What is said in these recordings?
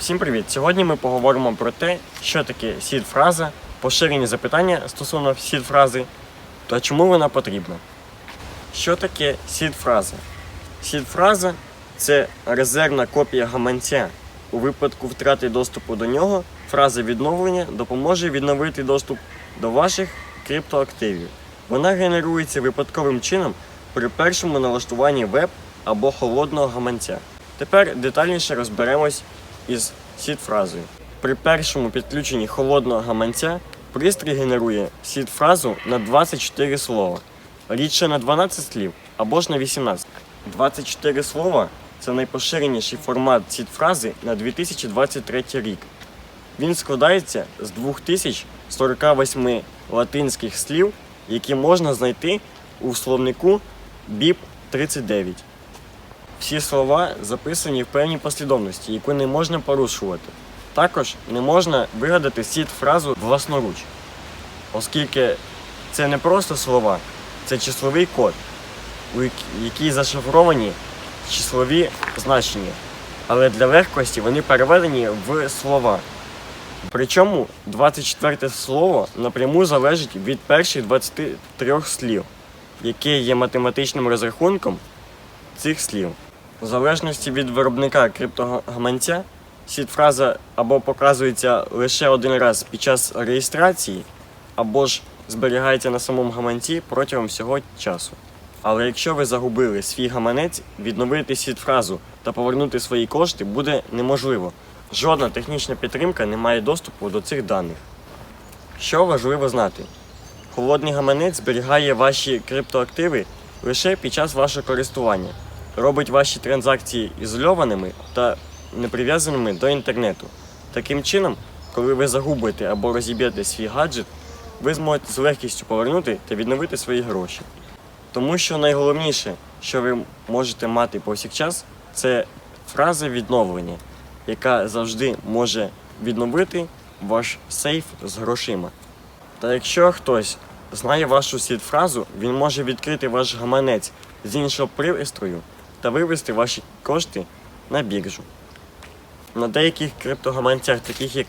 Всім привіт! Сьогодні ми поговоримо про те, що таке сід-фраза, поширені запитання стосовно сід-фрази та чому вона потрібна. Що таке сід-фраза? Сід-фраза це резервна копія гаманця. У випадку втрати доступу до нього фраза відновлення допоможе відновити доступ до ваших криптоактивів. Вона генерується випадковим чином при першому налаштуванні веб або холодного гаманця. Тепер детальніше розберемось із сід-фразою. При першому підключенні холодного гаманця пристрій генерує сід-фразу на 24 слова, рідше на 12 слів або ж на 18. 24 слова це найпоширеніший формат сід-фрази на 2023 рік. Він складається з 2048 латинських слів, які можна знайти у словнику BIP 39. Всі слова записані в певній послідовності, яку не можна порушувати. Також не можна вигадати сід-фразу власноруч, оскільки це не просто слова, це числовий код, у як- який зашифровані числові значення. Але для легкості вони переведені в слова. Причому 24 слово напряму залежить від перших 23 слів, яке є математичним розрахунком цих слів. В залежності від виробника криптогаманця, сід-фраза або показується лише один раз під час реєстрації, або ж зберігається на самому гаманці протягом всього часу. Але якщо ви загубили свій гаманець, відновити сід-фразу та повернути свої кошти буде неможливо. Жодна технічна підтримка не має доступу до цих даних. Що важливо знати? Холодний гаманець зберігає ваші криптоактиви лише під час вашого користування, робить ваші транзакції ізольованими та неприв'язаними до інтернету. Таким чином, коли ви загубите або розіб'єте свій гаджет, ви зможете з легкістю повернути та відновити свої гроші. Тому що найголовніше, що ви можете мати повсякчас, це фраза відновлення, яка завжди може відновити ваш сейф з грошима. Та якщо хтось знає вашу сід-фразу, він може відкрити ваш гаманець з іншого пристрою та вивести ваші кошти на біржу. На деяких криптогаманцях, таких як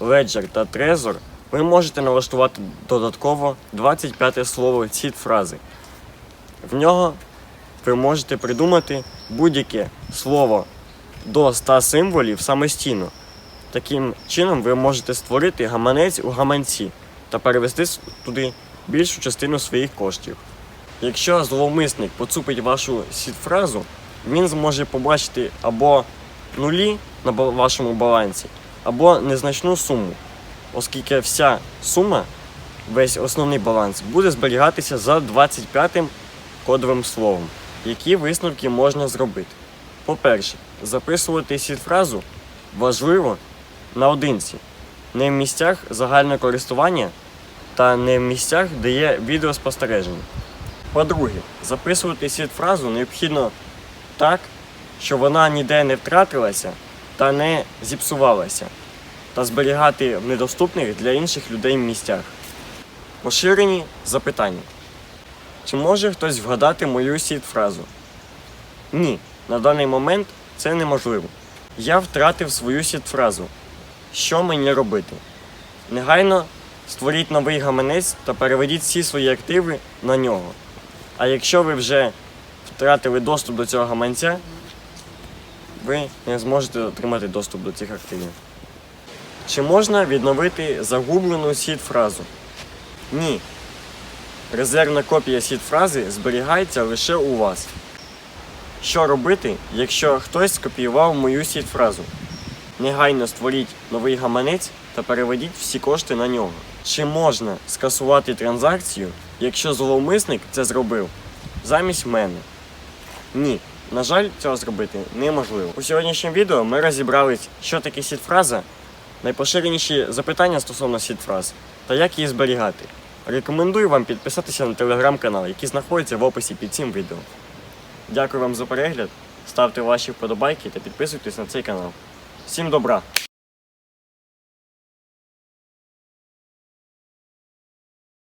Ledger та Trezor, ви можете налаштувати додатково 25 слово сід-фрази. В нього ви можете придумати будь-яке слово до 100 символів самостійно. Таким чином ви можете створити гаманець у гаманці та перевести туди більшу частину своїх коштів. Якщо зловмисник поцупить вашу сід-фразу, він зможе побачити або нулі на вашому балансі, або незначну суму, оскільки вся сума, весь основний баланс, буде зберігатися за 25-м кодовим словом. Які висновки можна зробити? По-перше, записувати сід-фразу важливо наодинці, не в місцях загального користування та не в місцях, де є відеоспостереження. По-друге, записувати сід-фразу необхідно так, щоб вона ніде не втратилася та не зіпсувалася, та зберігати в недоступних для інших людей місцях. Поширені запитання. Чи може хтось вгадати мою сід-фразу? Ні, на даний момент це неможливо. Я втратив свою сід-фразу. Що мені робити? Негайно створіть новий гаманець та переведіть всі свої активи на нього. А якщо ви вже втратили доступ до цього гаманця, ви не зможете отримати доступ до цих активів. Чи можна відновити загублену сід-фразу? Ні. Резервна копія сід-фрази зберігається лише у вас. Що робити, якщо хтось скопіював мою сід-фразу? Негайно створіть новий гаманець та переведіть всі кошти на нього. Чи можна скасувати транзакцію, якщо зловмисник це зробив замість мене? Ні. На жаль, цього зробити неможливо. У сьогоднішньому відео ми розібрались, що таке сід-фраза, найпоширеніші запитання стосовно сід-фраз та як її зберігати. Рекомендую вам підписатися на телеграм-канал, який знаходиться в описі під цим відео. Дякую вам за перегляд, ставте ваші вподобайки та підписуйтесь на цей канал. Всім добра!